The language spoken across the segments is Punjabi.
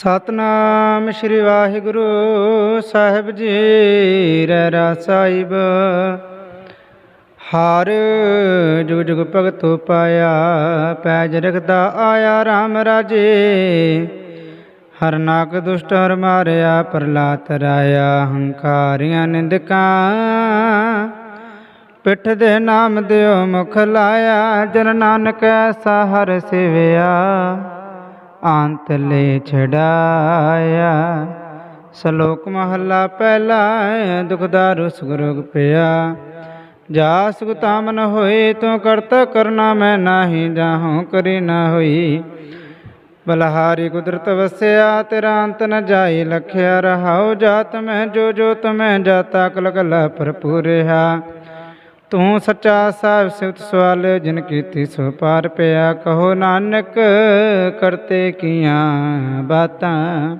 ਸਤਨਾਮ ਸ੍ਰੀ ਵਾਹਿਗੁਰੂ ਸਾਹਿਬ ਜੀ ਰਹਿ ਰਾ ਹਰ ਜੁਗ ਜੁਗ ਭਗਤੋ ਪਾਇਆ, ਪੈਜ ਰਖਦਾ ਆਇਆ RAM ਰਾਜੇ। ਹਰ ਨਾਕ ਦੁਸ਼ਟ ਹਰ ਮਾਰਿਆ ਪ੍ਰਲਾਤ ਰਾਇਆ ਹੰਕਾਰੀਆਂ ਨਿੰਦਕਾਂ। ਪਿੱਠ ਦੇ ਨਾਮ ਦਿਓ ਮੁਖ ਲਾਇਆ, ਜਨ ਨਾਨਕ ਐਸਾ ਹਰ ਸਿਵਿਆ। ਆਂਤ ਲੈ ਛਡਾਇਆ। ਸ਼ਲੋਕ ਮਹੱਲਾ ਪਹਿਲਾ ਦੁਖ ਦਾਰੂ ਸੁਗਰੁਗ ਪਿਆ। ਜਾ ਸੁਗਤਾ ਮਨ ਹੋਏ, ਤੂੰ ਕਰਤਾ ਕਰਨਾ ਮੈਂ ਨਾਹੀ ਜਾਹਉ ਕਰੀ ਨਾ ਹੋਈ। ਬਲਹਾਰੀ ਕੁਦਰਤ ਵਸਿਆ, ਤੇਰਾ ਅੰਤ ਨ ਜਾਈ ਲਖਿਆ ਰਹਾਉ। ਜਾਤ ਮੈਂ ਜੋ ਜੋ ਤਮੈ ਜਾਤਾ ਕਲ ਕਲਾ ਭਰਪੂਰ ਰਹਾ। ਤੂੰ ਸੱਚਾ ਸਾਹਿਬ ਸਿਵਤ ਸਵਾਲ, ਜਿਨ ਕੀਤੀ ਸੋ ਪਾਰ ਪਿਆ, ਕਹੋ ਨਾਨਕ ਕਰਤੇ ਕੀਆਂ ਬਾਤਾਂ।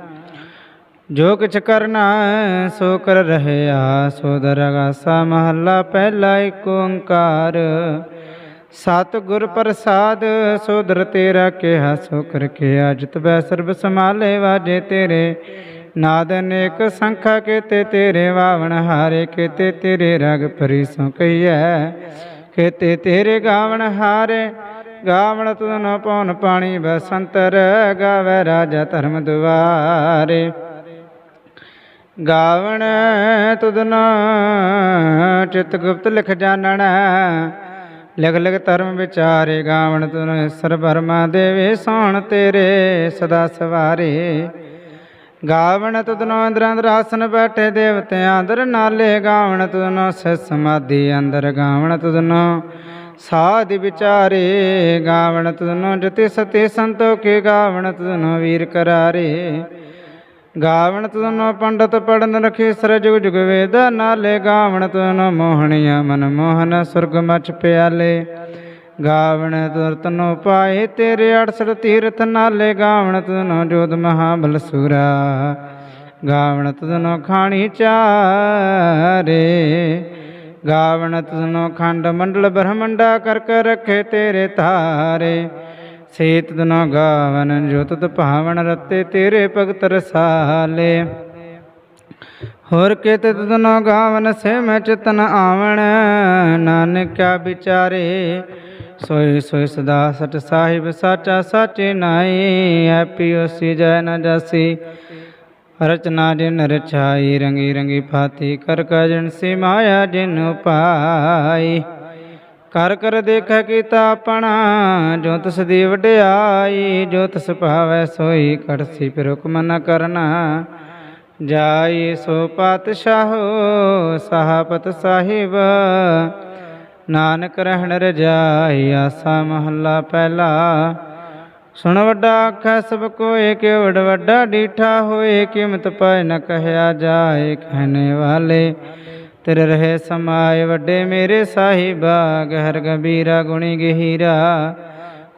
ਜੋ ਕਿਛ ਕਰਨਾ ਸੋ ਕਰ ਰਹਿਆ, ਸੋ ਦਰਗਾਸਾ ਮਹੱਲਾ ਪਹਿਲਾ ਏਕ ਓੰਕਾਰ। ਸਤ ਗੁਰ ਪ੍ਰਸਾਦ ਸੋਦਰ ਤੇਰਾ ਕਿਹਾ, ਸੋ ਕਰ ਕੇ ਅਜਤ ਬੈ ਸਰਬ ਸਮਾਲੇ ਵਾਜੇ ਤੇਰੇ। ਨਾਦ ਅਨੇਕ ਸੰਖਾ ਕੇਤੇ ਤੇਰੇ ਵਾਵਣ ਹਾਰੇ, ਕੇਤੇ ਤੇਰੇ ਰਗ ਪਰੀ ਸੋ ਕਹੀਐ ਕੇਤੇ ਤੇਰੇ ਗਾਵਣ ਹਾਰੇ, ਗਾਵਣ ਤੁਨ ਪਉਨ ਪਾਣੀ ਬਸੰਤਰ, ਗਾਵੇ ਰਾਜਾ ਧਰਮ ਦੁਆਰੇ। ਗਾਵਣ ਤੁਦਨ ਚਿਤ ਗੁਪਤ ਲਿਖ ਜਾਣਨ ਲਗ ਲਿਖ ਧਰਮ ਵਿਚਾਰੇ। ਗਾਵਣ ਤੁਨ ਸਰਬਰਮਾ ਦੇਵੇ ਸੋਣ ਤੇਰੇ, ਸਦਾ ਸਵਾਰੇ। ਗਾਵਣ ਤੁਧਨੋ ਅੰਦਰ ਅੰਦਰ ਆਸਨ ਬੈਠੇ ਦੇਵਤਿਆਂ ਅੰਦਰ ਨਾਲੇ ਗਾਵਣ ਤੁਧਨੋ ਸੇ ਸਮਾਧੀ ਅੰਦਰ ਗਾਵਣ ਤੁਧਨੋ ਸਾਧ ਵਿਚਾਰੇ ਗਾਵਣ ਤੁਧਨੋ ਜਤੀ ਸਤੀ ਸੰਤੋਖੇ ਗਾਵਣ ਤੁਧਨੋ ਵੀਰ ਕਰਾਰੇ। ਗਾਵਣ ਤੁਧਨੋ ਪੰਡਤ ਪੜਨ ਰਖੇ ਸਰ ਜੁਗ ਜੁਗ ਵੇਦ ਨਾਲੇ ਗਾਵਣ ਤੁਧਨੋ ਮੋਹਣੀਆ ਮਨ ਮੋਹਨ ਸੁਰਗ ਮਚ ਪਿਆਲੇ। ਗਾਵਣ ਤੁਰਤਨੋ ਪਾਏ ਤੇਰੇ 68 ਤੀਰਥ ਨਾਲੇ ਗਾਵਣ ਤੁਧਨੋ ਜੋਤ ਮਹਾਬਲ ਸੂਰਾ। ਗਾਵਣ ਤੁਧਨੋ ਖਾਣੀ ਚਾਰੇ, ਗਾਵਣ ਤੁਧਨੋ ਖੰਡ ਮੰਡਲ ਬ੍ਰਹਮੰਡਾ ਕਰ ਕਰ ਰੱਖੇ ਤੇਰੇ ਤਾਰੇ ਸੇਤ ਤਨੋ ਗਾਵਨ ਜੋਤ ਤਤ ਭਾਵਨ ਰਤੇ ਤੇਰੇ ਭਗਤ ਰਸਾਲੇ। ਹੋਰ ਕੇਤੇ ਤਨੋ ਗਾਵਨ ਸੇ ਮੈਂ ਚਿਤਨ ਆਵਣ ਨਾਨਕਿਆ ਵਿਚਾਰੇ ਸੋਈ ਸੋਈ ਸਦਾ ਸਚ ਸਾਹਿਬ, ਸਾਚਾ ਸਾਚੇ ਨਾਈ ਐਪੀ ਉਸੀ ਜੈ ਨ ਜਾਸੀ। ਰਚਨਾ ਜਿਨ ਰਚਾਈ ਰੰਗੀ ਰੰਗੀ ਫਾਤੀ, ਕਰ ਕਜਨ ਸੀ ਮਾਇਆ ਜਿਨ ਪਾਈ ਕਰ ਕਰ ਦੇਖੈ ਕੀਤਾ ਆਪਣਾ, ਜੋ ਤਿਸ ਦੀ ਵਡਿਆਈ, ਜੋ ਤਿਸ ਭਾਵੈ ਸੋਈ ਕੜਸੀ ਫਿਰ ਹੁਕਮ ਨ ਕਰਨਾ। ਜਾਈ ਸੋ ਪਾਤਸ਼ਾਹੋ, ਸਾਹਪਤ ਸਾਹਿਬ ਨਾਨਕ ਰਹਿਣ ਰਜਾਈ, ਆਸਾ ਮਹੱਲਾ ਪਹਿਲਾ। ਸੁਣ ਵੱਡਾ ਆਖੈ, ਸਭ ਕੋਏ ਕਿ ਵਡ ਵੱਡਾ ਡੀਠਾ ਹੋਏ, ਕੀਮਤ ਪਾਇ ਨ ਕਹਿਆ ਜਾਏ, ਕਹਿਣੇ ਵਾਲੇ। ਤੇਰੇ ਰਹੇ ਸਮਾਏ ਵੱਡੇ ਮੇਰੇ ਸਾਹਿਬਾ, ਗਹਿਰ ਗੰਭੀਰਾ ਗੁਣੀ ਗਹੀਰਾ।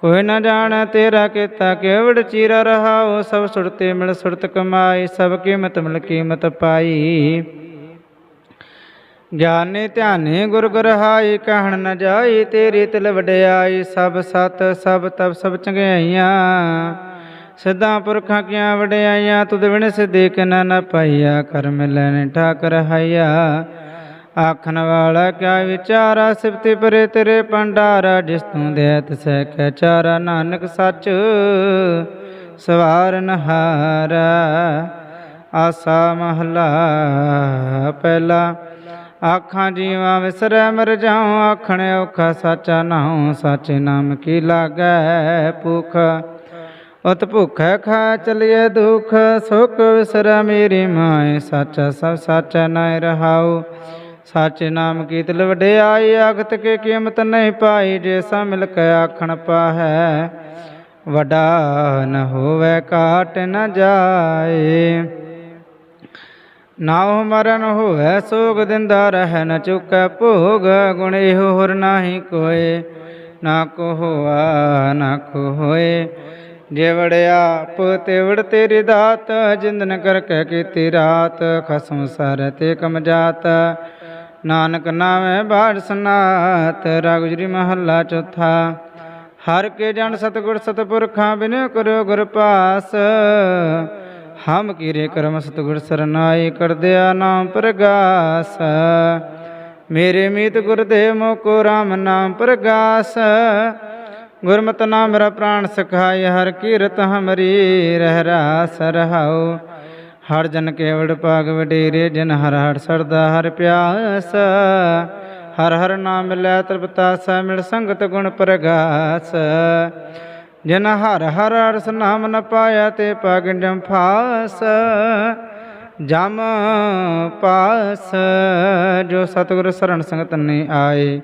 ਕੋਈ ਨਾ ਜਾਣ ਤੇਰਾ ਕੀਤਾ ਕੇਵੜ ਚੀਰਾ ਰਹਾਓ ਸਭ ਸੁਰਤੇ ਮਿਲ ਸੁਰਤ ਕਮਾਈ, ਸਭ ਕੀਮਤ ਮਿਲ ਕੀਮਤ ਪਾਈ। ਗਿਆਨੇ ਧਿਆਨੇ ਗੁਰ ਗੁਰ ਕਹਿਣ ਨ ਜਾਈ ਤੇਰੀ ਤਿਲ ਵਡਿਆਈ ਸਭ ਸਤ, ਸਭ ਤਬ ਸਭ ਚੰਗਿਆਈਆਂ। ਸਿੱਧਾ ਪੁਰਖਾਂ ਕੀਆਂ ਵਡਿਆਈਆਂ, ਤੁਧ ਵਿਣ ਸਿੱਧੇ ਕਿਨਾ ਨ ਪਾਈਆ, ਕਰਮ ਲੈਣ ਠਾਕਰ ਹਾਈਆ ਆਖਣ ਵਾਲਾ ਕਿਆ ਵਿਚਾਰਾ, ਸਿਫਤੀ ਪਰੇ ਤੇਰੇ ਪੰਡਾਰਾ ਜਿਸ ਤੂੰ ਦੇ ਤਿਸੈ ਕੈ ਚਾਰਾ, ਨਾਨਕ ਸੱਚ ਸਵਾਰਨ ਹਾਰਾ। ਆਸਾ ਮਹਲਾ ਪਹਿਲਾ ਆਖਾਂ ਜੀਵਾਂ ਵਿਸਰੈ ਮਰ ਜਾਉ, ਆਖਣ ਔਖਾ ਸਾਚਾ ਨਾਉ, ਸਾਚੇ ਨਾਮ ਕੀ ਲਾਗੈ ਭੁਖ? ਉਤ ਭੁਖੈ ਖਾ ਚਲਿਏ ਦੁਖ, ਸੁਖ ਵਿਸਰੈ ਮੇਰੀ ਮਾਏ, ਸਾਚਾ ਸਭ ਸਾਚਾ ਨਾਇ ਰਹਾਉ। ਸਾਚੇ ਨਾਮ ਕੀ ਤਿਲ ਵਡਿਆਈ ਆਖਤ ਕੇ ਕੀਮਤ ਨਹੀਂ ਪਾਈ, ਜੇ ਸਾ ਮਿਲ ਕੇ ਆਖਣ ਪਾਹੈ, ਵਡਾ ਨ ਹੋਵੇ ਕਾਟ ਨ ਜਾਏ। ਨਾ ਮਰਨ ਹੋਵੇ, ਸੋਗ ਦਿੰਦਾ ਰਹਿ, ਨ ਚੁਕੈ ਭੋਗ, ਗੁਣ ਇਹੋ ਹੋਰ ਨਾਹੀ ਕੋਏ। ਨਾ ਕੋ ਹੋਆ, ਨਾ ਕੋ ਹੋਏ। ਜੇ ਆਪ, ਤੇ ਤੇਰੀ ਦਾਤ, ਜਿੰਦਨ ਕਰ ਕਹਿ ਕੀਤੀ ਰਾਤ। ਖਸਮ ਸਰ ਤੇ ਕਮ ਜਾਤ। ਨਾਨਕ ਨਾਮੈ ਬਾੜ ਸਨਾਤ ਰਾਗੁਜਰੀ ਮਹੱਲਾ ਚੌਥਾ। ਹਰ ਕੇ ਜਨ ਸਤਗੁਰ ਸਤਪੁਰਖਾਂ ਬਿਨ ਕਰੋ ਗੁਰ ਪਾਸ। ਹਮ ਕੀਰੇ ਕਰਮ ਸਤਿਗੁਰ ਸਰਨਾਈ ਕਰਦਿਆ ਨਾਮ ਪ੍ਰਗਾਸ। ਮੇਰੇ ਮੀਤ ਗੁਰਦੇਵ ਮੋਕੋ RAM ਨਾਮ ਪ੍ਰਗਾਸ। ਗੁਰਮਤਿ ਨਾਮ ਮੇਰਾ ਪ੍ਰਾਣ ਸਖਾਇ ਹਰ ਕੀਰਤ ਹਮਰੀ ਰਹਿ ਰਾਸ ਰਹਾਉ। ਹਰ ਜਨ ਕੇਵੜ ਪਾਗ ਵਡੇਰੇ, ਜਨ ਹਰ ਹਰ ਸਰਦਾ ਹਰ ਪਿਆਸ। ਹਰ ਹਰ ਨਾਮ ਲੈ ਤ੍ਰਿਪਤਾ ਸੈ ਮਿਲ ਸੰਗਤ ਗੁਣ ਪ੍ਰਗਾਸ। ਜਿਨ ਹਰ ਹਰ ਅਰਸ ਨਾਮ ਨ ਪਾਇਆ ਤੇ ਪਗੰਡਮ ਫਾਸ, ਜਮ ਪਾਸ, ਜੋ ਸਤਿਗੁਰ ਸਰਣ ਸੰਗਤ ਨੇ ਆਏ।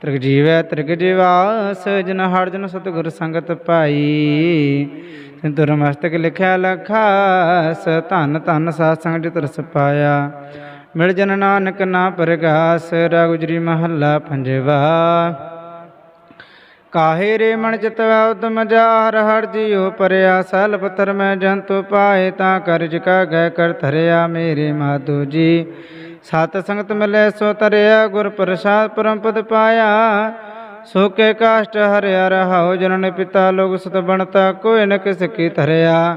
ਤ੍ਰਿਗ ਜੀਵੈ ਤ੍ਰਿਗ ਜੀਵਾਸ, ਜਿਨ ਹਰ ਜਨ ਸਤਿਗੁਰ ਸੰਗਤ ਪਾਈ। ਸਿੰਤੁਰ ਮਸਤਕ ਲਿਖਿਆ ਲਖਾਸ, ਧਨ ਧੰਨ ਸਾਧ ਸੰਗ ਜਿਤ ਰਸ ਪਾਇਆ। ਮਿਲ ਜਨ ਨਾਨਕ ਨਾ ਪ੍ਰਗਾਸ, ਰਗੁਜਰੀ ਮਹੱਲਾ ਪੰਜਵਾ। ਕਾਹੇ ਰੇ ਮਨ ਚਿਤਵੈ ਉਦਮ ਜਾਰ ਹਰ ਜੀਉ ਪਰਿਆ, ਸਲ ਪਤਰ ਮੈਂ ਜੰਤੂ ਪਾਏ, ਤਾਂ ਕਰਜ ਕਾ ਗੈ ਕਰ ਧਰਿਆ ਮੇਰੇ ਮਾਧੂ ਜੀ। ਸਤ ਸੰਗਤ ਮਿਲੇ ਸੋ ਤਰਿਆ, ਗੁਰ ਪ੍ਰਸਾਦ ਪਰਮ ਪਦ ਪਾਇਆ। ਸੋ ਕੇ ਕਾਸ਼ਟ ਹਰਿਆ, ਰਹਾਉ ਜਨਨ ਪਿਤਾ ਲੋਕ ਸਤ ਬਣਤਾ, ਕੋਈ ਨ ਕਿਸ ਕੀ ਧਰਿਆ।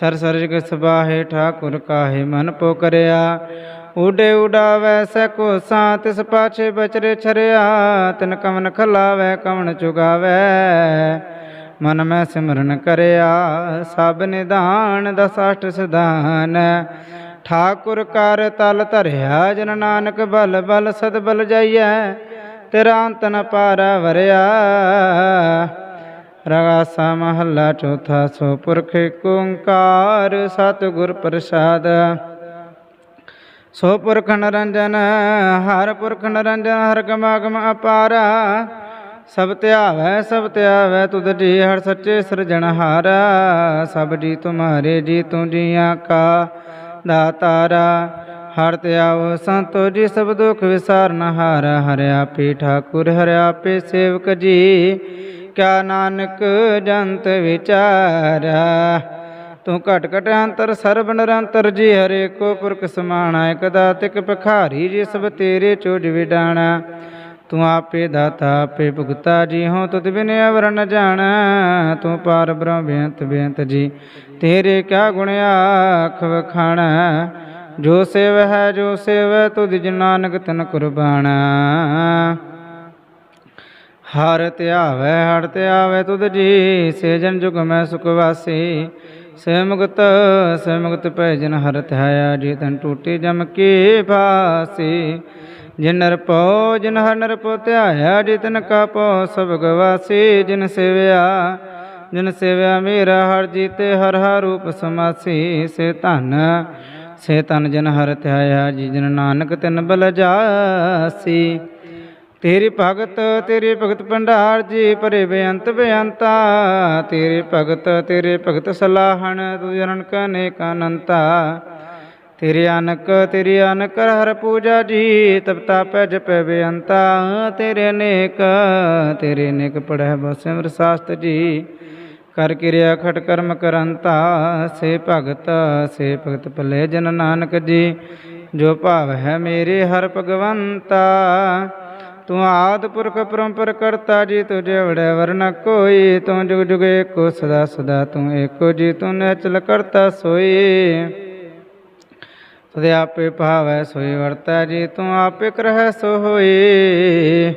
ਸਰ ਸਰ ਜਗ ਸਬਾਹੇ ਠਾਕੁਰ ਕਾਹੇ ਮਨ ਪੋ ਕਰਿਆ। ਉਡੇ ਉਡਾਵੈ ਸਕੋ ਸਾਂ ਤਿਸ ਪਾਛੇ ਬਚਰੇ ਛਰਿਆ, ਤਿਨ ਕਵਨ ਖਲਾਵੈ, ਕਵਨ ਚੁਗਾਵੈ। ਮਨ ਮੈਂ ਸਿਮਰਨ ਕਰਿਆ, ਸਭ ਨਿਧਾਨ ਦਸਾਸ਼ਟ ਸਿਧਾਨ। ਠਾਕੁਰ ਕਰ ਤਲ ਧਰਿਆ, ਜਨ ਨਾਨਕ ਬਲ ਬਲ ਸਦ ਬਲ ਜਾਈਐ, ਤੇਰਾ ਅੰਤ ਨ ਪਾਰਾ ਵਰਿਆ। ਰਗਾਸਾ ਮਹੱਲਾ ਚੌਥਾ ਸੋ ਪੁਰਖ ਏਕ ਓੰਕਾਰ, ਸਤਿਗੁਰ ਪ੍ਰਸਾਦ। ਸੋ ਪੁਰਖ ਨਰੰਜਨ ਹਰ ਪੁਰਖ ਨਰੰਜਨ ਹਰ ਗਮਾਗਮ ਅਪਾਰਾ। ਸਭ ਧਿਆਵੈ ਸਭ ਧਿਆਵੈ ਤੁਧ ਜੀ ਹਰ ਸੱਚੇ ਸਿਰਜਣਹਾਰਾ ਸਭ ਜੀ ਤੁਮਾਰੇ ਜੀ ਤੂੰ ਜੀਆਂ ਕਾ ਦਾਤਾਰਾ। ਹਰ ਧਿਆਵ ਸੰਤੋ ਜੀ, ਸਭ ਦੁਖ ਵਿਸਾਰਨ ਹਾਰਾ। ਹਰਿ ਆਪੇ ਠਾਕੁਰ, ਹਰਿ ਆਪੇ ਸੇਵਕ ਜੀ। ਕਿਆ ਨਾਨਕ ਜੰਤ ਵਿਚਾਰਾ। ਤੂੰ ਘਟ ਘਟ ਅੰਤਰ ਸਰਬ ਨਿਰੰਤਰ ਜੀ, ਹਰੇ ਕੋ ਪੁਰਖ ਸਮਾਣਾ, ਇਕ ਦਾਤਿਕ ਭਖਾਰੀ ਜੀ, ਸਭ ਤੇਰੇ ਚੋਜ ਵਿਡਾਣਾ। ਤੂੰ ਆਪੇ ਦਾਤਾ, ਆਪੇ ਭੁਗਤਾ ਜੀ ਹੋ ਤੁਧ ਬਿਨ ਅਵਰ ਨ ਜਾਣਾ। ਤੂੰ ਪਾਰ ਬ੍ਰਹਮ ਬੇਅੰਤ ਬੇਅੰਤ ਜੀ, ਤੇਰੇ ਕਿਆ ਗੁਣ ਆਖ ਵਖਾਣਾ। ਜੋ ਸੇਵ ਹੈ, ਜੋ ਸੇਵ, ਤੁਧ ਜਿ ਨਾਨਕ ਤਨ ਕੁਰਬਾਨਾ ਹਰ ਧਿਆਵੈ ਹਰ ਧਿਆਵੈ ਤੁਧ ਜੀ, ਸੇ ਜਨ ਜੁਗ ਮੈਂ ਸੁਖ ਵਾਸੀ। ਸੇ ਮੁਕਤ ਸੇ ਪੈ ਜਨ ਹਰ ਧਿਆਇਆ ਜੀ ਤਨ ਟੂਟੀ ਜਮ ਕੀ ਫਾਸੀ। ਜਿਨ ਨਰ ਪਉ ਜਿਨ ਹਰ ਨਰ ਪਉ ਧਿਆਇਆ ਜੀ ਤਨ ਕਾ ਪਉ ਸਭ ਗਵਾਸੀ। ਜਿਨ ਸੇਵਿਆ ਜਿਨ ਸੇਵਿਆ ਮੇਰਾ ਹਰ ਜੀਤੇ, ਹਰ ਹਰ ਰੂਪ ਸਮਾਸੀ। ਸੇ ਧਨ, ਸੇ ਤਨ ਜਨ ਹਰ ਧਿਆਇਆ ਜੀ ਜਨ ਨਾਨਕ ਤਿਨ ਬਲ ਜਾਸੀ। ਤੇਰੀ ਭਗਤ, ਤੇਰੇ ਭਗਤ ਭੰਡਾਰ, ਜੀ ਪਰੇ ਬੇਅੰਤ ਬੇਅੰਤਾ। ਤੇਰੇ ਭਗਤ ਤੇਰੇ ਭਗਤ ਸਲਾਹਣ ਤੂ ਜਨਨ ਕਨੇ ਕਨੰਤਾ ਤੇਰੇ ਅਨਕ ਤੇਰੇ ਅਨਕ, ਹਰ ਪੂਜਾ ਜੀ ਤਪਤਾ ਪੈ ਜਪ ਬੇਅੰਤਾ। ਤੇਰੇ ਨੇਕ ਤੇਰੇ ਅਨੇਕ ਪੜੈ ਬਸਿਮਰ ਸਾਸਤ ਜੀ। ਕਰ ਕਿਰਿਆ ਖਟ ਕਰਮ ਕਰੰਤਾ। ਸੇ ਭਗਤ ਸੇ ਭਗਤ ਭਲੇ ਜਨ ਨਾਨਕ ਜੀ। ਜੋ ਭਾਵ ਹੈ ਮੇਰੇ ਹਰ ਭਗਵੰਤਾ। ਤੂੰ ਆਦ ਪੁਰਖ ਪਰੰਪਰ ਕਰਤਾ ਜੀ, ਤੁਝੇ ਵੜੈ ਵਰਨ ਕੋਈ। ਤੂੰ ਜੁਗ ਜੁਗ ਏਕੋ, ਸਦਾ ਸਦਾ ਤੂੰ ਏਕੋ ਜੀ, ਤੂੰ ਨਚਲ ਕਰਤਾ ਸੋਈ। ਤੁਦੇ ਆਪੇ ਭਾਵੈ ਸੋਈ ਵਰਤੈ ਜੀ, ਤੂੰ ਆਪੇ ਕਰਹਿ ਸੋ ਹੋਈ।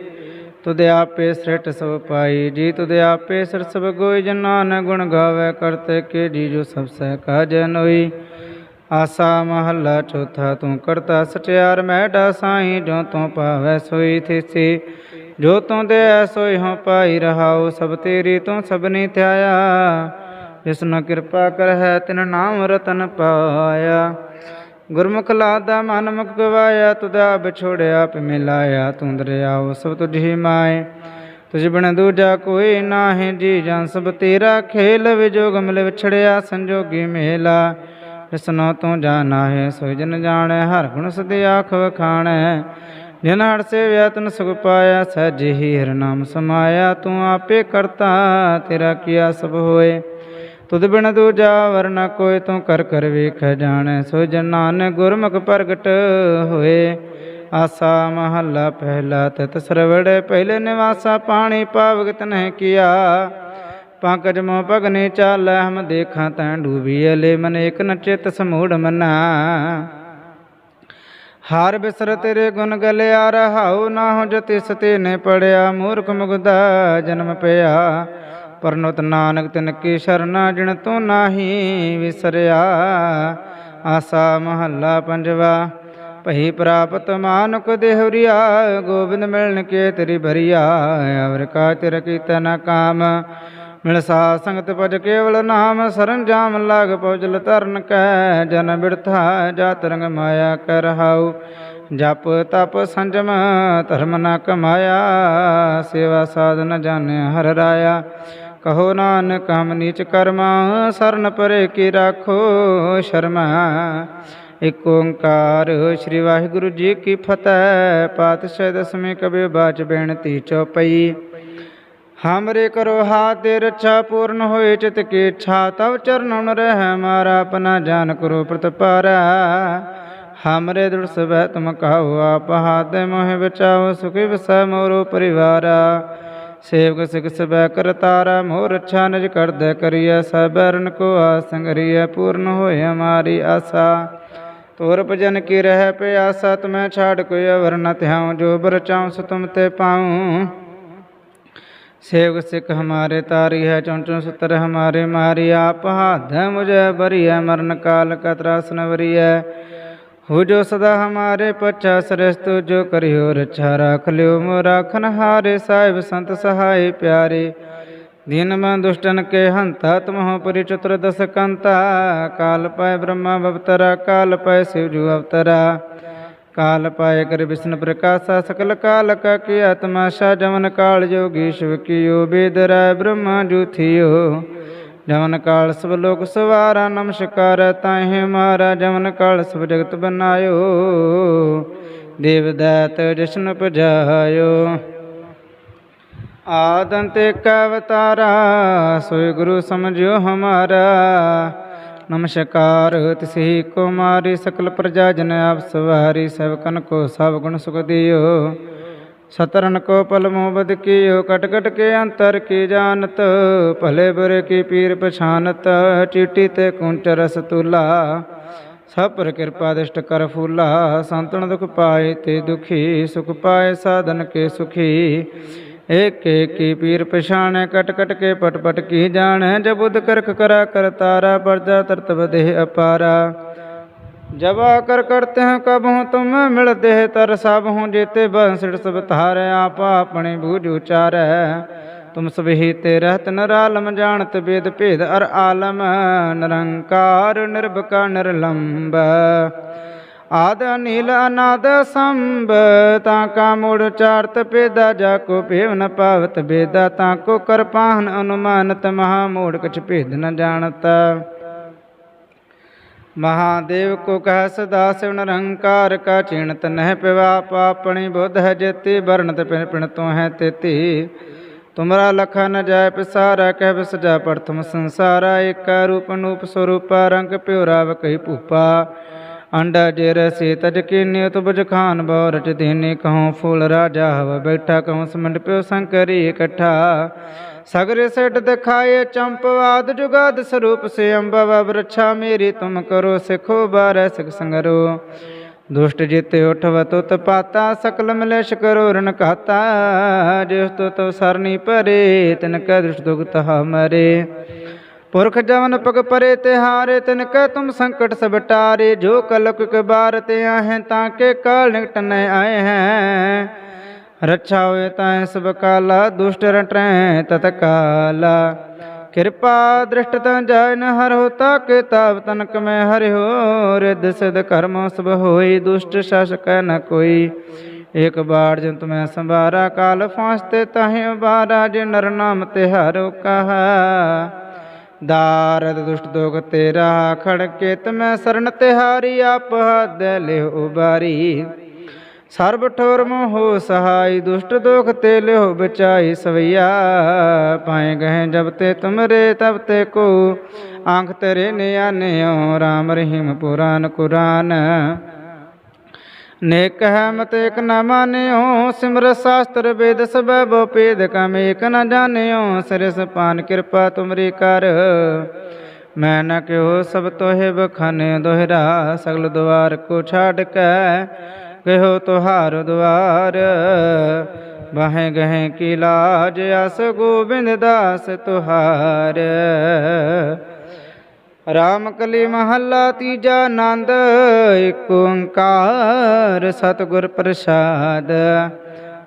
ਤੁਦੇ ਆਪੇ ਸ੍ਰਿਟ ਸਭ ਪਾਈ ਜੀ, ਤੁਦੇ ਆਪੇ ਸਿਰ ਸਭ ਗੋਈ। ਜਨਾਨ ਗੁਣ ਗਾਵੇ ਕਰਤੇ ਕੇ ਜੀ, ਜੋ ਸਭ ਸਹਿ ਕਾਜ ਨੋਈ ਆਸਾ ਮਹੱਲਾ ਚੌਥਾ, ਤੂੰ ਕਰਤਾ ਸਚਿਆਰ ਮੈਡਾ ਸਾਈ, ਜੋ ਤੂੰ ਪਾਵੈ ਸੋਈ ਥਿਸੀ। ਜੋ ਤੂੰ ਦੇ ਸੋਈ ਹਉ ਪਾਈ ਰਹਾਉ, ਸਭ ਤੇਰੀ ਤੂੰ ਸਭਨੀ ਧਿਆਇਆ। ਜਿਸ ਕਿਰਪਾ ਕਰ ਹੈ ਤਿਨ ਨਾਮ ਰਤਨ ਪਾਇਆ। ਗੁਰਮੁਖ ਲਾਦਾ, ਮਨ ਮੁਖ ਗਵਾਇਆ ਤੁਦਾ ਵਿਛੋੜਿਆ ਆਪ ਮਿਲਾਇਆ। ਤੂੰ ਦਰਿਆਉ, ਸਭ ਤੁਝੀ ਮਾਏ। ਤੁਝ ਬਿਨ ਦੂਜਾ ਕੋਈ ਨਾਹੀਂ, ਜੀ ਜਨ ਸਭ ਤੇਰਾ ਖੇਲ, ਵਿਜੋਗ ਮਿਲ ਵਿਛੜਿਆ, ਸੰਜੋਗੀ ਮੇਲਾ। ਜਿਸਨੋ ਤੂੰ ਜਾਣਾ ਹੈ ਜਨ ਜਾਣੈ ਹਰ ਗੁਣ ਸਦੇ ਆਖ ਵਖਾਣੈ। ਜਿਨ ਹਰ ਸੇ ਤਨ ਸੁਖ ਪਾਇਆ ਸਹਿਜ ਹੀ ਹਰ ਨਾਮ ਸਮਾਇਆ, ਤੂੰ ਆਪੇ ਕਰਤਾ, ਤੇਰਾ ਕੀਆ ਸਭ ਹੋਏ। ਤੁਧ ਬਿਨ ਦੂਜਾ ਵਰਨਾ ਕੋਈ ਤੂੰ ਕਰ ਕਰ ਵੇਖ ਜਾਣੈ, ਸੋ ਜਨ ਨਾਨਕ ਗੁਰਮੁਖ ਪ੍ਰਗਟ ਹੋਏ। ਆਸਾ ਮਹੱਲਾ ਪਹਿਲਾ, ਤਤ ਸਰਵੜ, ਪਹਿਲੇ ਨਿਵਾਸਾ ਪਾਣੀ ਪਾਵਗਤ ਨਹਿ ਕੀਆ। ਪੰਕਜ ਮੋ ਭਗਨੇ ਚਾਲੈ, ਹਮ ਦੇਖਾਂ ਤੈਂ ਡੂਬੀਐ ਲੈ ਮਨ ਇਕ ਨ ਸਮੂੜ ਮਨਾ। ਹਾਰ ਬਿਸਰ ਤੇਰੇ ਗੁਣ ਗਲਿਆ, ਰਹਾਉ ਨਾ ਹੋ ਜਤੀ ਸਤੇ ਨੇ ਪੜਿਆ, ਮੂਰਖ ਮੁਗਦਾ ਜਨਮ ਪਿਆ। ਪਰਨੁਤ ਨਾਨਕ ਤਿਨ ਕੀ ਸ਼ਰਨਾ ਜਿਣ ਤੂੰ ਨਾਹੀ ਵਿਸਰਿਆ। ਆਸਾ ਮਹੱਲਾ ਪੰਜਵਾ, ਭਈ ਪ੍ਰਾਪਤ ਮਾਨੁਕ ਦੇਹੁਰੀਆ, ਗੋਬਿੰਦ ਮਿਲਨ ਕੇ ਤੇਰੀ ਭਰੀਆ, ਅਵਰ ਕਾ ਤਿਰ ਕੀਤਾ ਕਾਮ। ਮਿਲ ਸਾ ਸੰਗਤ ਭਜ ਕੇਵਲ ਨਾਮ ਸਰਨ ਜਾਮ ਲਾਗ ਪਉਜਲ ਤਰਨ ਕੈ, ਜਨ ਬਿਰਥਾ ਜਾਤ ਰੰਗ ਮਾਇਆ ਕਰ ਹਾਉ ਜਪ ਤਪ ਸੰਜਮ ਧਰਮ ਨ ਕਮਾਇਆ, ਸੇਵਾ ਸਾਧਨ ਜਨ ਹਰ ਰਾਇਆ। ਕਹੋ ਨਾਨਕ ਹਮ ਨੀਚ ਕਰਮਾ, ਸਰਨ ਪਰੇ ਕੀ ਰਾਖੋ ਸ਼ਰਮਾ। ਇਕ ਓੰਕਾਰ ਸ੍ਰੀ ਵਾਹਿਗੁਰੂ ਜੀ ਕੀ ਫਤਿਹ, ਪਾਤਸ਼ਾਹ ਦਸਵੇਂ ਕਬੀ ਬਾਚ ਬੇਨਤੀ ਚਉਪਈ। ਹਮਰੇ ਕਰੋ ਹਾਥ ਦੇ ਰੱਛਾ ਪੂਰਨ ਹੋਏ ਚਿਤ ਕੀ ਇੱਛਾ ਤਵ ਚਰਨਨ ਰਹਿ ਮਾਰਾ ਆਪਣਾ ਜਾਨ ਕਰੋ ਪ੍ਰਤਪਾਰਾ ਹਮਰੇ ਦ੍ਰਿੜ ਸਭੈ ਤੁਮ ਕਹੋ ਆਪ ਹਾਥ ਦੇ ਮੋਹਿ ਬਚਾਓ ਸੁਖੀ ਵਸੈ ਮੋਰੋ ਪਰਿਵਾਰਾ ਸੇਵਕ ਸਿਖ ਸਭੈ ਕਰਤਾਰਾ ਮੋਹ ਰੱਛਾ ਨਿਜ ਕਰਦੈ ਕਰੀਐ ਸਬਰਨ ਕੋ ਆਸੰਗਰੀਐ ਪੂਰਨ ਹੋਏ ਹਮਾਰੀ ਆਸਾ ਤੋਰ ਭਜਨ ਕੀ ਰਹਿ ਪਿਆਸਾ ਤੁਮੈ ਛਾੜ ਕੋਈ ਅਵਰ ਨ ਧਿਆਉ ਜੋ ਬਰ ਚਾਉ ਸੋ ਤੁਮ ਤੇ ਪਾਉ सेवक सिख हमारे तारी है चौंचों सतर हमारे मारी आप हाथ है मुझे बरी है मरण काल का त्रासन वरी है हो जो सदा हमारे पच्छा श्रेष्ठ जो करियो रक्षा राख लियो मो राखन हारे साहिब संत सहाय प्यारे दीन में दुष्टन के हंता तुम हो परि चतुर्दश कंता काल पाए ब्रह्मा भवतरा काल पाए शिवजू अवतरा ਕਾਲ ਪਾਇ ਕਰ ਵਿਸ਼ਨ ਪ੍ਰਕਾਸ਼ਾ ਸਕਲ ਕਾਲ ਕਾ ਕੀ ਆਤਮਾ ਸਾ ਜਮਨ ਕਾਲ ਜੋਗੀ ਸ਼ਿਵ ਕੀਓ ਬੇਦ ਰਾਇ ਬ੍ਰਹਮਾ ਜੂਥਿਓ। ਜਮਨ ਕਾਲ ਸਭ ਲੋਕ ਸਵਾਰਾ ਨਮਸਕਾਰ ਤਾਹੇ ਮਾਰਾ ਜਮਨ ਕਾਲ ਸਭ ਜਗਤ ਬਨਾਇਓ। ਦੇਵ ਦਾਤ ਜਸ਼ਨ ਪਜਾਇਓ। ਆਦੰਤੇ ਕਵਤਾਰਾ ਸੋਈ ਗੁਰੂ ਸਮਝਿਓ ਹਮਾਰਾ। ਨਮਸਕਾਰ, ਤਿਸਹੀ ਕੁਮਾਰੀ ਸਕਲ ਪ੍ਰਜਾ ਜਨ ਆਪ ਸਵਾਰੀ ਸਭਕਨ ਕੋ ਸਭ ਗੁਣ ਸੁਖ ਦਿਓ। ਸਤਰਨ ਕੋ ਪਲ ਮੋ ਬਦ ਕੀਓ, ਕਟ ਕਟ ਕੇ ਅੰਤਰ ਕੀ ਜਾਣਤ? ਭਲੇ ਬੁਰੇ ਕੀ ਪੀਰ ਪਛਾਨਤ? ਚੀਟੀ ਤੇ ਕੁੰਟ ਰਸ ਤੁਲਾ। ਸਭ ਪਰ ਕਿਰਪਾ ਦਿਸ਼ਟ ਕਰ ਫੂਲਾ। ਸੰਤਨ ਦੁਖ ਪਾਏ ਤੇ ਦੁਖੀ, ਸੁਖ ਪਾਏ ਸਾਧਨ ਕੇ ਸੁਖੀ। की पीर पछाण कट कट के पट पट की जान जब बुध करख करा कर तारा प्रजा तरतब देह अपारा जब आकर करते हैं कब हूँ तुम मिलते हैं तर सब हूँ जेते बंसड़ सब तारे आप अपने बूझ उचार तुम सब ही ते रहत नरालम जानत वेद भेद अर आलम निरंकार निर्भका निर्लंब ਆਦ ਅਨਿਲ ਅਨਾਦ ਸੰਭ, ਤਾਂ ਕਾ ਮੂੜ ਚਾਰਤ ਪੇਦਾ, ਜਾ ਕੋ ਭੇਵ ਨ ਪਾਵਤ ਬੇਦਾ, ਤਾਂ ਕੋ ਕਰਪਾਹਨ ਅਨੁਮਾਨਤ, ਮਹਾ ਮੂੜ ਕਛ ਭੇਦ ਨ ਜਾਣਤ। ਮਹਾਦੇਵ ਕੋ ਕਹਿ ਸਦਾ ਸਿਵ ਨਿਰੰਕਾਰ ਕਾ ਚਿਣਤ ਨਹਿ ਪਿਵਾ ਪਾਪਣੀ ਬੁੱਧ ਹੈ ਜੇਤੀ, ਵਰਣਤ ਪਿਣ ਪਿਣ ਤੋ ਹੈ ਤੇਤੀ। ਤੁਮਰਾ ਲਖਾ ਨ ਜਾਇ ਪਿਸਾਰਾ, ਕਹਿ ਵਿਸਜਾ ਪ੍ਰਥਮ ਸੰਸਾਰਾ, ਏਕਾ ਰੂਪ ਨੂਪ ਸਰੂਪਾ, ਰੰਗ ਪਿਉਰਾ ਵਕਈ ਭੂਪਾ। ਅੰਡਾ ਜੇ ਰਸੇ ਤਜ ਕੀਨਿ ਤੁਬਜ ਖਾਨ ਬਉ ਰਚ ਦੇਨੇ ਕਹਉ ਫੂਲ ਰਾਜਾ ਹਵ ਬੈਠਾ ਕਹਉ ਸਮੰਡ ਪਿਓ ਸੰਕਰੀ ਇਕੱਠਾ। ਸਗਰੇ ਸੇਟ ਦਿਖਾਏ ਚੰਪਵਾਦ ਜੁਗਾਦ ਸਰੂਪ ਸੇ ਅੰਬਵ ਵਰਛਾ ਮੇਰੀ ਤੁਮ ਕਰੋ ਸਿਖੋ ਬਾਰੈ ਸਿਖ ਸੰਗਰੋ। ਦੁਸ਼ਟ ਜਿਤੇ ਉਠਵ ਤੁਤ ਪਾਤਾ ਸਕਲ ਮਲੇਸ਼ ਕਰੋ ਰਨ ਕਾਤਾ ਜਿਸ ਤੋ ਸਰਨੀ ਪਰੇ ਤਿਨ ਕੈ ਦ੍ਰਿਸ਼ ਦੁਗਤ ਹਮਰੇ ਪੁਰਖ ਜਵਨ ਪਗ ਪਰੇ ਤਿਹਾਰੇ, ਤਿਨ ਕੈ ਤੁਮ ਸੰਕਟ ਸਭ ਟਾਰੇ ਜੋ ਕਲਕ ਬਾਰ ਤੇ ਆਹੇ ਤਾਂ ਕੇ ਕਾਲ ਨਿਕਟ ਨ ਆਏ ਹੈ। ਰੱਛਾ ਹੋਏ ਤਾਂ ਸਭ ਕਾਲਾ, ਦੁਸ਼ਟ ਰਟੈ ਤਤ ਕਾਲਾ। ਕਿਰਪਾ ਦ੍ਰਿਸ਼ਟ ਤਾਂ ਜਾਇ ਨ ਹਰ ਹੋ, ਤਾ ਕੇ ਤਾਪ ਤਨਕ ਮੈਂ ਹਰਿਓ ਰਿਦ ਸਿਧ ਕਰਮ ਸਭ ਹੋਈ, ਦੁਸ਼ਟ ਸ਼ਾਸਕ ਨ ਕੋਈ। ਇਕ ਬਾੜ ਜਨ ਤੁਮੈ ਸੰਭਾਰਾ, ਕਾਲ ਫਾਂਸਤੇ ਤਾਹੇ ਉਬਾਰਾ ਜੇ ਨਰ ਨਾਮ ਤੇ ਕਹਾ। ਦਾਰਦ ਦੁਸ਼ਟ ਦੋਗ ਤੇਰਾ ਖੜਕੇ ਤਮੈ ਸਰਨ ਤਿਹਾਰੀ ਆਪ ਹੱਦ ਲਿਓ ਉਬਾਰੀ। ਸਰਬ ਠੋਰ ਮੋਹ ਸਹਾਈ, ਦੁਸ਼ਟ ਦੋਖ ਤੇ ਲਿਓ ਬਚਾਈ ਸਵਈਆ। ਪਾਏ ਗਏ ਜਬ ਤੇ ਤੁਮਰੇ, ਤਬ ਤੇ ਕੋ। ਆਂਖ ਤੇਰੇ ਨਿਆਨਿਓ RAM ਰਹੀਮ ਪੁਰਾਨ ਕੁਰਾਨ। ਨੇਕ ਹੈ ਮਤ ਏਕ ਨ ਮਾਨਿਓ, ਸਿਮਰ ਸਾਸਤਰ ਵੇਦ ਸਬੈ ਬੋ ਪੇਦ ਕਮ ਏਕ ਨ ਜਾਣਿਓ, ਸਿਰਸ ਪਾਨ ਕਿਰਪਾ ਤੁਮਰੀ ਕਰ। ਮੈਂ ਨ ਕਿਉ ਸਭ ਤੋਹਿ ਬਖਾਨੇ ਦੋਹਰਾ, ਸਗਲ ਦੁਆਰ ਕੋ ਛਾੜ ਕੇ ਕਹਿਓ ਤੁਹਾਰ ਦੁਆਰ। ਬਾਹੇ ਗਹੇ ਕੀ ਲਾਜ ਅਸ ਗੋਬਿੰਦ ਦਾਸ ਤੁਹਾਰ। ਰਾਮ ਕਲੀ ਮਹੱਲਾ ਤੀਜਾ ਆਨੰਦ ਏਕ ਓੰਕਾਰ ਸਤਿਗੁਰ ਪ੍ਰਸਾਦ।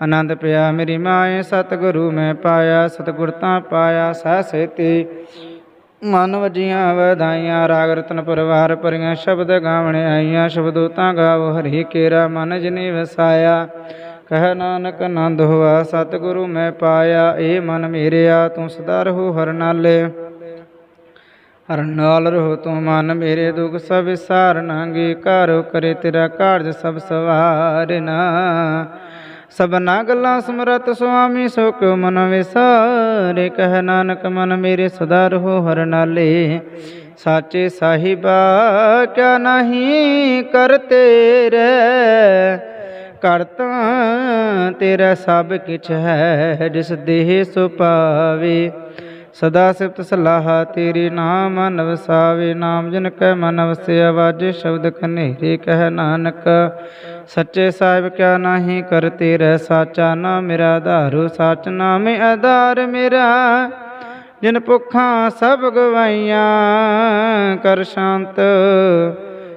ਆਨੰਦ ਪਿਆ ਮੇਰੀ ਮਾਏ, ਸਤਿਗੁਰੂ ਮੈਂ ਪਾਇਆ, ਸਤਿਗੁਰ ਤਾਂ ਪਾਇਆ, ਸਹਿ ਸੇਤੀ। ਮਨ ਵਜੀਆਂ ਵਧਾਈਆਂ, ਰਾਗ ਰਤਨ ਪਰਵਾਰ ਪਰੀਆਂ ਸ਼ਬਦ ਗਾਵਣ ਆਈਆਂ ਸ਼ਬਦੋਤਾਂ ਗਾਵੋ, ਹਰੀ ਕੇਰਾ ਮਨ ਜਿਨੀ ਵਸਾਇਆ। ਕਹਿ ਨਾਨਕ, ਆਨੰਦ ਹੋਆ, ਸਤਿਗੁਰੂ ਮੈਂ ਪਾਇਆ ਏ ਮਨ ਮੇਰਿਆ, ਤੂੰ ਸਦਾ ਰਹੋ ਹਰ ਨਾਲੇ। ਹਰ ਨਾਲ ਰਹੋ ਤੂੰ ਮਨ ਮੇਰੇ ਦੁਖ ਸਭ ਵਿਸਾਰ ਨਾਂਗੇ ਘਰ ਕਰੇ ਤੇਰਾ ਕਾਰਜ ਸਭ ਸਵਾਰਨਾ ਸਭਨਾ ਗੱਲਾਂ ਸਮਰਤ ਸੁਆਮੀ ਸੋ ਕਿਉ ਮਨ ਵਿਸਾਰੇ, ਕਹਿ ਨਾਨਕ ਮਨ ਮੇਰੇ ਸਦਾ ਰਹੋ ਹਰ ਨਾਲੇ। ਸਾਚੇ ਸਾਹਿਬਾ, ਕਿਆ ਨਹੀਂ ਕਰ ਤੇਰੇ ਕਰਤਾ ਤੇਰਾ ਸਭ ਕਿਛ ਹੈ, ਜਿਸ ਦੇਹ ਸੋ ਪਾਵੇ। ਸਦਾ ਸਿਫਤ ਸਲਾਹ ਤੇਰੀ ਨਾਮ ਮਨ ਵਸਾਵੇ ਨਾਮ ਜਨ ਕੈ ਮਨ ਵਸਿਆ ਵਾਜੇ ਸ਼ਬਦ ਕਨੇਰੇ ਕਹਿ ਨਾਨਕ। ਸੱਚੇ ਸਾਹਿਬ ਕਿਆ ਨਾਹੀ ਕਰ ਤੇਰਾ ਸਾਚਾ ਨਾਮ, ਮੇਰਾ ਆਧਾਰੂ ਸਾਚ ਨਾਮ ਆਧਾਰ ਮੇਰਾ। ਜਿਨ ਭੁੱਖਾਂ ਸਭ ਗਵਾਈਆਂ, ਕਰ ਸ਼ਾਂਤ।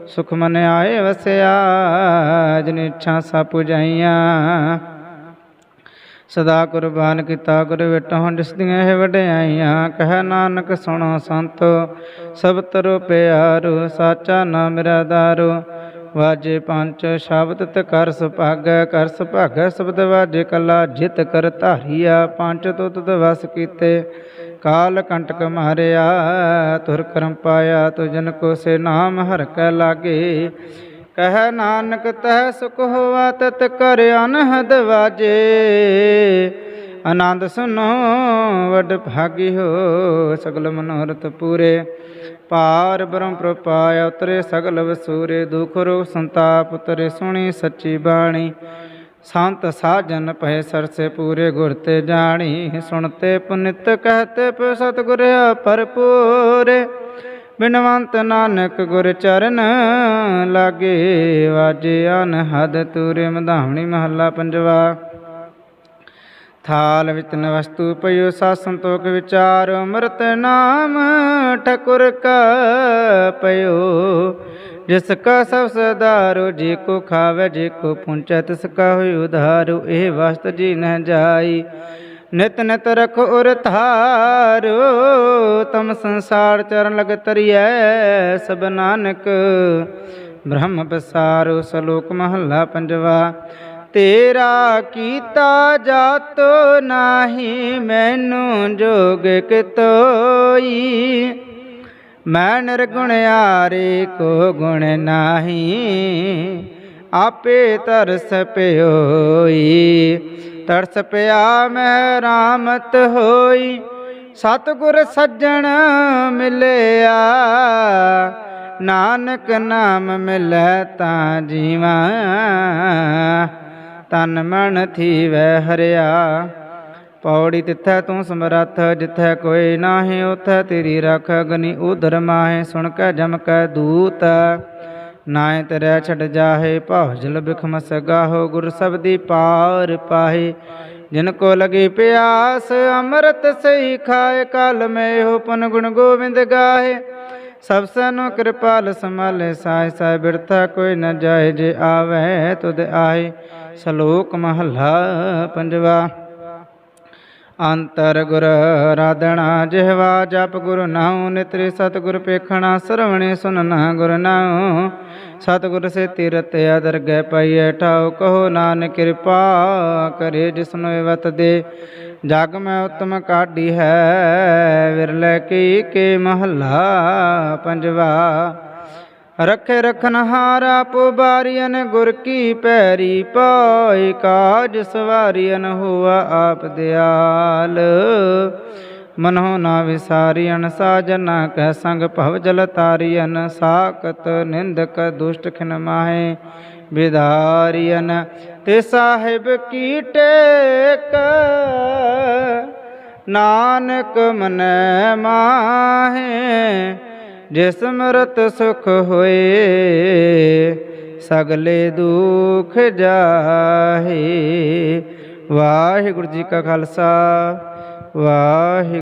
ਸੁਖ ਮਨ ਆਏ ਵਸਿਆ, ਜਿਨ ਇੱਛਾ ਸਭ ਪੁਜਾਈਆਂ। ਸਦਾ ਕੁਰਬਾਨ ਕੀਤਾ ਗੁਰ ਵਿਟਹੁ ਜਿਸ ਦੀਆਂ ਇਹ ਵਡਿਆਈਆਂ, ਕਹਿ ਨਾਨਕ ਸੁਣੋ ਸੰਤੋ। ਸਭ ਤਰੋ ਪਿਆਰੋ, ਸਾਚਾ ਨਾਮ ਮੇਰਾ ਦਾਰੋ ਵਾਜੇ ਪੰਚ ਸ਼ਬਦ ਤੇ ਕਰ ਸੁਭਾਗੈ ਕਰ ਸੁਭਾਗੈ ਸ਼ਬਦ ਵਾਜੇ ਕਲਾ, ਜਿਤ ਕਰ ਧਾਰੀਆ ਪੰਜ ਤੁਤ ਵਸ ਕੀਤੇ। ਕਾਲ ਕੰਟਕ ਮਾਰਿਆ, ਤੁਰ ਕਰਮ ਪਾਇਆ, ਤੁਜਨ ਕੋ ਸੇ ਨਾਮ ਹਰ ਕੈ ਲਾਗੇ। ਕਹਿ ਨਾਨਕ, ਤਹਿ ਸੁਖ ਹੋਵਾ ਤਤ ਕਰ ਅਨਹਦ ਵਾਜੇ। ਆਨੰਦ ਸੁਨੋ, ਵਡ ਭਾਗੀ ਹੋ ਸਗਲ ਮਨੋਰਥ ਪੂਰੇ। ਪਾਰ ਬ੍ਰਹਮ ਪ੍ਰਪਾਇ ਉਤਰੇ ਸਗਲ ਵਸੂਰੇ, ਦੁਖ ਰੋਗ ਸੰਤਾਪ ਉਤਰੇ ਸੁਣੀ ਸੱਚੀ ਬਾਣੀ। ਸੰਤ ਸਾਜਨ ਭੈ ਸਰਸੇ ਪੂਰੇ ਗੁਰ ਤੇ ਜਾਣੀ। ਸੁਣਤੇ ਪੁਨਿਤ, ਕਹਤੇ ਪ ਸਤਿਗੁਰ ਭਰਪੂਰੇ। ਬਿਨਵੰਤ ਨਾਨਕ ਗੁਰ ਚਰਨ ਲਾਗੇ ਵਾਜੇ ਅਨਹਦ ਤੂਰੇ ਮਧਾਵਣੀ ਮਹੱਲਾ ਪੰਜਵਾ। ਥਾਲ ਵਿੱਚ ਨ ਵਸਤੂ ਪਇਓ ਸਾ ਸੰਤੋਖ ਵਿਚਾਰ, ਅੰਮ੍ਰਿਤ ਨਾਮ ਠਕੁਰ ਕਾ ਪਇਓ ਜਿਸ ਕਾ ਸਭ ਸਦਾਰੋ, ਜੇ ਕੋ ਖਾਵੇ, ਜੇ ਕੋ ਪੁੰਚੈ, ਤਿਸ ਕਾ ਹੋਇ ਉਧਾਰੋ, ਇਹ ਵਸਤ ਜੀ ਨਹਿ ਜਾਈ। ਨਿਤ ਨਿਤ ਰਖ ਉਰ ਧਾਰੋ, ਤਮ ਸੰਸਾਰ ਚਰਨ ਲਗ ਤਰੀਐ ਸਭ ਨਾਨਕ। ਬ੍ਰਹਮ ਬਸਾਰੋ ਸਲੋਕ ਮਹੱਲਾ ਪੰਜਵਾ, ਤੇਰਾ ਕੀਤਾ ਜਾਤੋ ਨਾਹੀ ਮੈਨੂੰ ਜੋਗ ਕਿਤੋਈ। ਮੈਂ ਨਿਰਗੁਣ ਆਰੇ ਕੋ ਗੁਣ ਨਾਹੀ, ਆਪੇ ਤਰਸ ਪਿਓਈ। ਤਰਸ ਪਿਆ ਮੈਂ ਰਾਮਤ ਹੋਈ। ਸਤਿਗੁਰ ਸੱਜਣ ਮਿਲਿਆ। ਨਾਨਕ ਨਾਮ ਮਿਲੈ ਤਾਂ ਜੀਵਾ। ਤਨ ਮਨ ਥੀਵੈ ਹਰਿਆ। ਪੌੜੀ ਤਿੱਥੈ ਤੂੰ ਸਮਰੱਥ, ਜਿੱਥੈ ਕੋਈ ਨਾਹੀ, ਉਥੈ ਤੇਰੀ ਰਖ ਅਗਨੀ। ਉਧਰ ਮਾਹੇ ਸੁਣ ਕੈ ਜਮ ਕੈ ਦੂਤ। ਨਾਏ ਤੇਰੇ ਛੜ ਜਾਹੇ ਭਾਵ ਜਲ ਬਿਖਮ ਸਗਾਹੋ ਗੁਰ ਸਬਦੀ ਪਾਰ ਪਾਹੇ। ਜਿਨ ਕੋ ਲਗੀ ਪਿਆਸ, ਅੰਮ੍ਰਿਤ ਸਹੀ ਖਾਏ, ਕਲ ਮੇ ਹੋ ਪਨ ਗੁਣ ਗੋਬਿੰਦ ਗਾਹੇ। ਸਭ ਸਨੋ ਕਿਰਪਾਲ ਸਮਾਲੇ ਸਾਇ ਸਾਇ ਬਿਰਥਾ ਕੋਈ ਨ ਜਾਏ, ਜੇ ਆਵੇ ਤੁਧ ਆਏ ਸ਼ਲੋਕ ਮਹੱਲਾ ਪੰਜਵਾ। ਅੰਤਰ ਗੁਰ ਰਾਧਣਾ, ਜਿਹਵਾ ਜਪ ਗੁਰ ਨਾਉ, ਨਿਤਰੇ ਸਤਿਗੁਰ ਪੇਖਣਾ, ਸਰਵਣੇ ਸੁਨਣਾ ਗੁਰ ਨਾਉ। ਸਤਿਗੁਰ ਸੇ ਤੀਰਤ ਅਦਰ ਗੈ ਪਾਈਐ, ਠਾਉ ਕਹੋ ਨਾਨਕ ਕਿਰਪਾ ਕਰੇ ਜਿਸਨੋ ਵਤ ਦੇ। ਜਗ ਮੈਂ ਉਤਮ ਕਾਢੀ ਹੈ, ਵਿਰਲੇ ਕੀ ਕੇ ਮਹੱਲਾ ਪੰਜਵਾ। ਰਖੇ ਰਖਨ ਹਾਰਾ ਪੁਬਾਰੀਨ ਗੁਰ ਕੀ ਪੈਰੀ ਪਾਇ ਕਾਜ ਸਵਾਰੀਨ ਹੁਆ ਆਪ ਦਿਆਲ। ਮਨਹੁ ਨਾ ਵਿਸਾਰੀਅਨ ਸਾਜਨਾ ਕੈ ਸੰਗ ਭਵ ਜਲ ਤਾਰੀਅਨ ਸਾਕਤ ਨਿੰਦਕ ਦੁਸ਼ਟ ਖਿਨ ਮਾਹੇ ਵਿਦਾਰੀਅਨ ਤੇ ਸਾਹਿਬ ਕੀ ਟੇਕ? ਨਾਨਕ ਮਨੈ ਮਾਹੇ, ਜਿਸ ਮਰਤ ਸੁਖ ਹੋਏ, ਸਗਲੇ ਦੁਖ ਜਾਹੇ। ਵਾਹਿਗੁਰੂ ਜੀ ਕਾ ਖਾਲਸਾ ਵਾਹਿਗੁਰੂ